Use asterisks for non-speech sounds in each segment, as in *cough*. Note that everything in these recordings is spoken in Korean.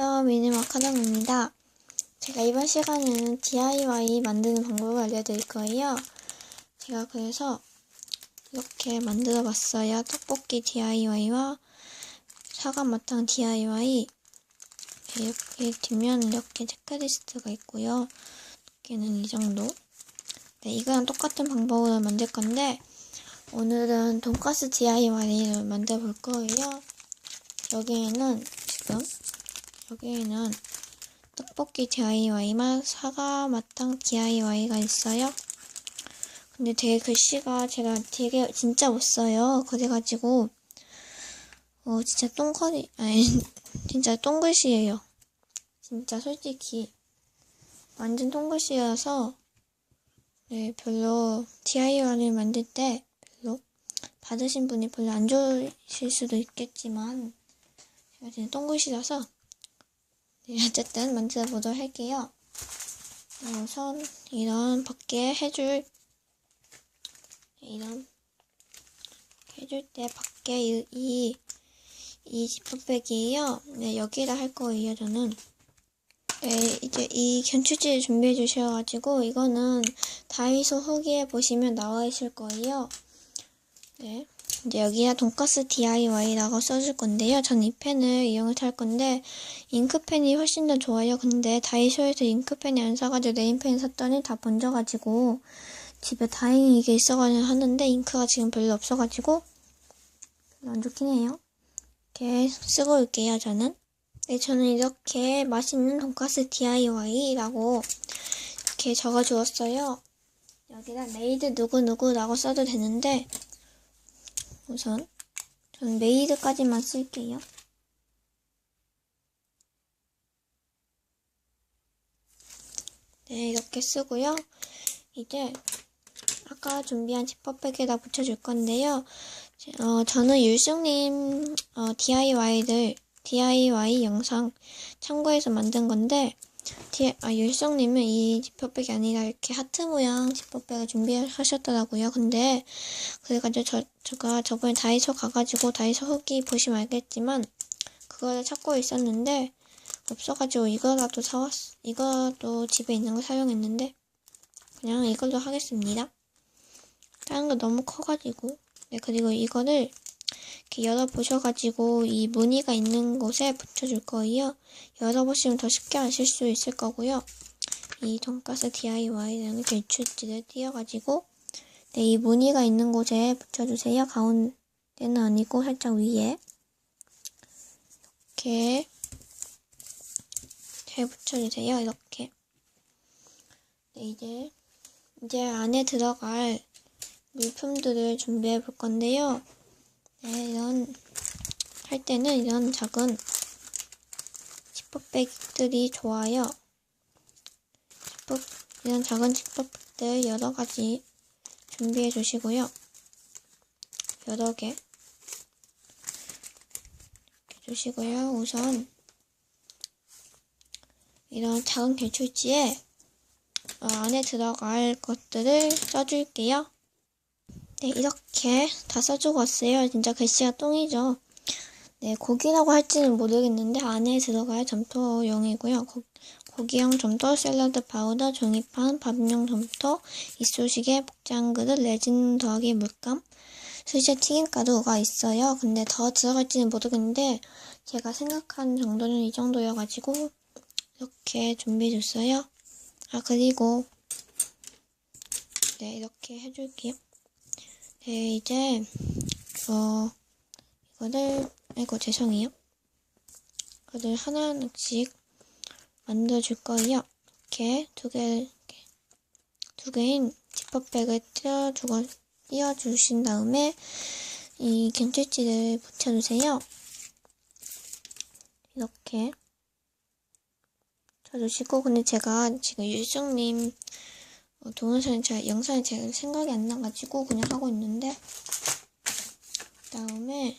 안녕하세요. 미니마카정입니다. 제가 이번 시간에는 DIY 만드는 방법을 알려드릴 거예요. 제가 그래서 이렇게 만들어 봤어요. 떡볶이 DIY와 사과마탕 DIY 이렇게 뒷면 이렇게 체크리스트가 있고요. 두께는 이 정도. 네, 이거랑 똑같은 방법으로 만들 건데 오늘은 돈가스 DIY를 만들어 볼 거예요. 여기에는 지금 여기에는 떡볶이 DIY만 사과 마탕 DIY가 있어요. 근데 되게 글씨가 제가 되게 진짜 못 써요. 그래가지고 어 진짜 똥거리 아니 *laughs* 진짜 똥글씨예요. 진짜 솔직히 완전 똥글씨여서 네 별로 DIY를 만들 때 별로 받으신 분이 별로 안 좋으실 수도 있겠지만 제가 진짜 똥글씨라서 네, 어쨌든 만들어 보도록 할게요. 네, 우선 이런 밖에 해줄 이런 해줄 때 밖에 이, 이, 이 지퍼백이에요. 네, 여기다 할 거예요, 저는. 네, 이제 이 견출지를 준비해 주셔가지고, 이거는 다이소 후기에 보시면 나와 있을 거예요. 네. 이제 여기다 돈가스 DIY라고 써줄 건데요. 전 이 펜을 이용을 할 건데, 잉크펜이 훨씬 더 좋아요. 근데 다이소에서 잉크펜이 안 사가지고 네임펜 샀더니 다 번져가지고, 집에 다행히 이게 있어가지고 하는데, 잉크가 지금 별로 없어가지고, 안 좋긴 해요. 이렇게 쓰고 올게요, 저는. 네, 저는 이렇게 맛있는 돈가스 DIY라고 이렇게 적어 주었어요. 여기다 메이드 누구누구라고 써도 되는데, 우선 저는 메이드까지만 쓸게요. 네, 이렇게 쓰고요. 이제 아까 준비한 지퍼백에다 붙여줄 건데요. 어, 저는 율승님 어, DIY들 DIY 영상 참고해서 만든 건데 디, 아, 율성님은 이 지퍼백이 아니라 이렇게 하트 모양 지퍼백을 준비하셨더라고요. 근데 그래가지고 저, 제가 저번에 다이소 가가지고 다이소 후기 보시면 알겠지만 그거를 찾고 있었는데 없어가지고 이거라도 사왔, 이거도 집에 있는 거 사용했는데 그냥 이걸로 하겠습니다. 다른 거 너무 커가지고 네 그리고 이거를 이렇게 열어보셔가지고 이 무늬가 있는 곳에 붙여줄 거예요. 열어보시면 더 쉽게 아실 수 있을 거고요. 이 돈가스 DIY라는 결출지를 띄어가지고 네, 이 무늬가 있는 곳에 붙여주세요. 가운데는 아니고 살짝 위에 이렇게 잘 붙여주세요. 이렇게 네, 이제 이제 안에 들어갈 물품들을 준비해 볼 건데요. 네, 이런 할 때는 이런 작은 지퍼백들이 좋아요. 지퍼, 이런 작은 지퍼백들 여러 가지 준비해 주시고요. 여러 개 주시고요. 우선 이런 작은 결출지에 어, 안에 들어갈 것들을 써줄게요. 네, 이렇게 다 써주고 왔어요. 진짜 글씨가 똥이죠. 네, 고기라고 할지는 모르겠는데 안에 들어갈 점토용이고요. 고, 고기용 점토, 샐러드 파우더, 종이판, 밥용 점토, 이쑤시개, 복장 그릇, 레진 더하기 물감, 수제 튀김가루가 있어요. 근데 더 들어갈지는 모르겠는데 제가 생각한 정도는 이 정도여가지고 이렇게 준비해줬어요. 아 그리고 네 이렇게 해줄게요. 네, 이제, 어, 이거를, 아이고, 죄송해요. 이거를 하나씩 만들어줄 거예요. 이렇게 두 개, 이렇게 두 개인 지퍼백을 띄워주고, 띄워주신 다음에, 이 견출지를 붙여주세요. 이렇게. 쳐주시고, 근데 제가 지금 유승님 어, 동영상이 제가 영상이 제가 생각이 안 나가지고 그냥 하고 있는데 그다음에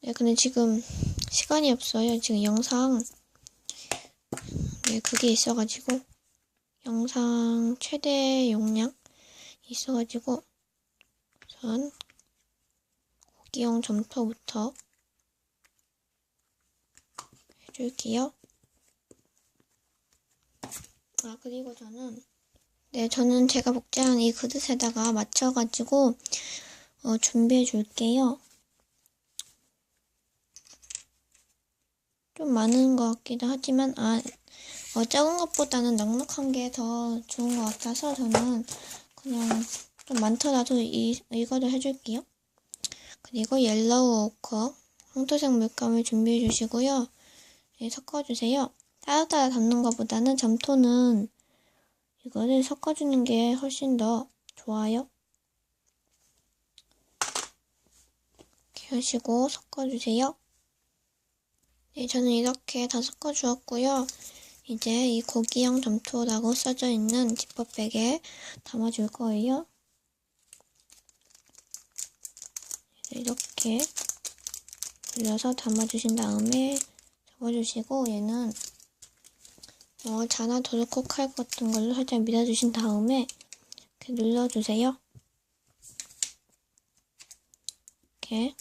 네 근데 지금 시간이 없어요 지금 영상 네 그게 있어가지고 영상 최대 용량 있어가지고 우선 고기용 점토부터 줄게요. 아, 그리고 저는, 네, 저는 제가 복제한 이 그릇에다가 맞춰가지고, 어, 준비해 줄게요. 좀 많은 것 같기도 하지만, 아, 어, 작은 것보다는 넉넉한 게 더 좋은 것 같아서 저는 그냥 좀 많더라도 이, 이거를 해줄게요. 그리고 옐로우 오커, 황토색 물감을 준비해 주시고요. 네, 섞어주세요. 따로따로 담는 것보다는 점토는 이거를 섞어주는 게 훨씬 더 좋아요. 이렇게 하시고 섞어주세요. 네, 저는 이렇게 다 섞어주었고요. 이제 이 고기형 점토라고 써져 있는 지퍼백에 담아줄 거예요. 이렇게 돌려서 담아주신 다음에 접어주시고 얘는 어, 자나 도르코 칼 같은 걸로 살짝 밀어주신 다음에 이렇게 눌러주세요. 이렇게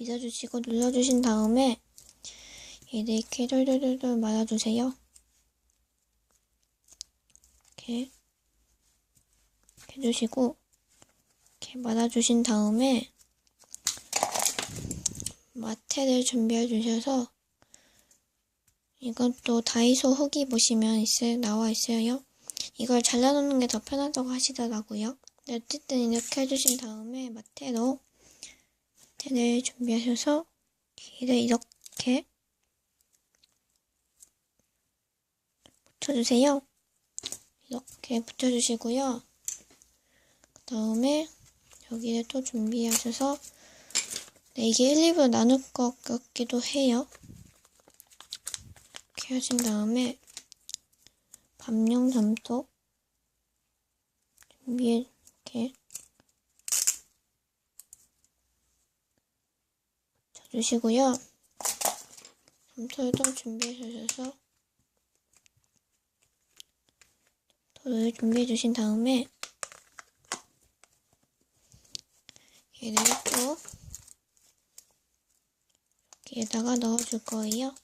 밀어주시고 눌러주신 다음에 얘를 이렇게 돌돌돌돌 말아주세요. 이렇게 해주시고 이렇게 말아주신 다음에 마테를 준비해 주셔서 이것도 다이소 후기 보시면 있어요. 나와 있어요. 이걸 잘라놓는 게 더 편하다고 하시더라고요. 네, 어쨌든 이렇게 해주신 다음에 마테로 마테를 준비하셔서 길을 이렇게 붙여주세요. 이렇게 붙여주시고요. 그 다음에 여기를 또 준비하셔서 네, 이게 1, 2부로 나눌 것 같기도 해요. 하신 다음에 밤용 점토 준비해 이렇게 붙여주시고요. 점토를 또 준비해 주셔서 도를 준비해 주신 다음에 얘를 또 여기에다가 넣어줄 거예요.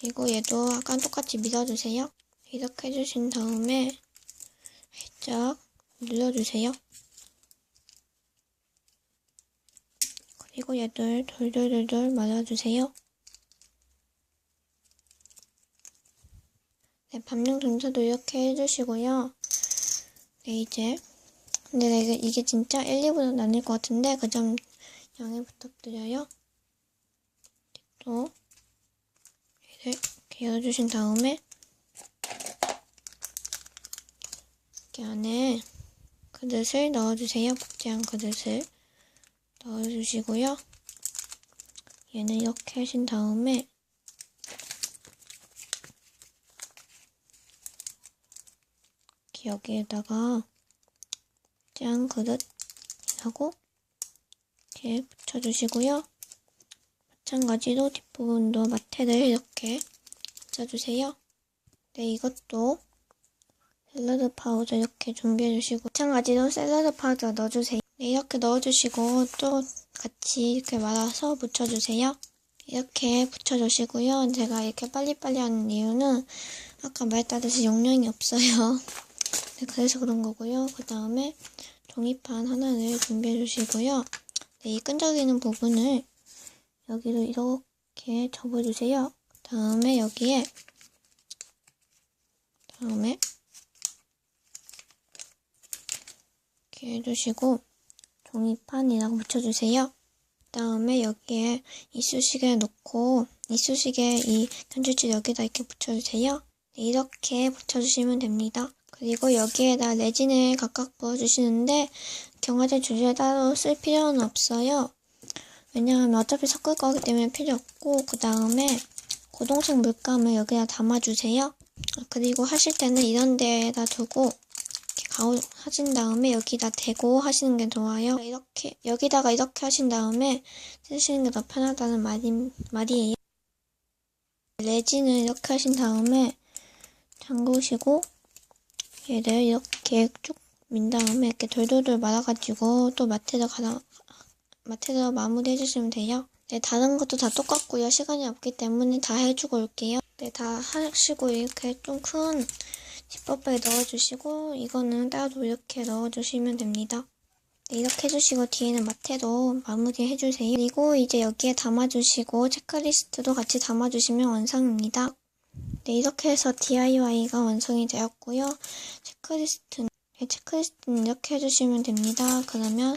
그리고 얘도 아까랑 똑같이 밀어주세요. 이렇게 해주신 다음에 살짝 눌러주세요. 그리고 얘들 돌돌돌돌 말아주세요. 네, 밤용 동사도 이렇게 해주시고요. 네, 이제 근데 네, 이게, 진짜 1, 2부로 나뉠 것 같은데 그 점 양해 부탁드려요. 또 이렇게 열어주신 다음에 이렇게 안에 그릇을 넣어주세요. 복제한 그릇을 넣어주시고요. 얘는 이렇게 하신 다음에 여기에다가 짠 그릇 하고 이렇게 붙여주시고요. 마찬가지로 뒷부분도 마테를 이렇게 붙여주세요. 네, 이것도 샐러드 파우더 이렇게 준비해주시고 마찬가지로 샐러드 파우더 넣어주세요. 네, 이렇게 넣어주시고 또 같이 이렇게 말아서 묻혀주세요. 이렇게 붙여주시고요. 제가 이렇게 빨리빨리 하는 이유는 아까 말했다듯이 용량이 없어요. *laughs* 네, 그래서 그런 거고요. 그 다음에 종이판 하나를 준비해 주시고요. 네, 이 끈적이는 부분을 여기로 이렇게 접어주세요. 그 다음에 여기에 다음에 이렇게 해주시고 종이판이라고 붙여주세요. 그 다음에 여기에 이쑤시개 놓고 이쑤시개 이 견줄줄 여기다 이렇게 붙여주세요. 네, 이렇게 붙여주시면 됩니다. 그리고 여기에다 레진을 각각 부어주시는데 경화제 주제에 따로 쓸 필요는 없어요. 왜냐하면 어차피 섞을 거기 때문에 필요 없고 그 다음에 고동색 물감을 여기다 담아주세요. 그리고 하실 때는 이런 데에다 두고 하신 다음에 여기다 대고 하시는 게 좋아요. 이렇게 여기다가 이렇게 하신 다음에 쓰시는 게 더 편하다는 말이, 말이에요. 레진을 이렇게 하신 다음에 잠그시고 얘를 이렇게 쭉 민 다음에 이렇게 돌돌돌 말아가지고 또 마트에다 가다 마트에다 마무리 해주시면 돼요. 네, 다른 것도 다 똑같고요. 시간이 없기 때문에 다 해주고 올게요. 네, 다 하시고 이렇게 좀 큰 지퍼백에 넣어주시고 이거는 따로 이렇게 넣어주시면 됩니다. 네, 이렇게 해주시고 뒤에는 마테로 마무리 해주세요. 그리고 이제 여기에 담아주시고 체크리스트도 같이 담아주시면 완성입니다. 네, 이렇게 해서 DIY가 완성이 되었고요. 체크리스트는, 네, 체크리스트는 이렇게 해주시면 됩니다. 그러면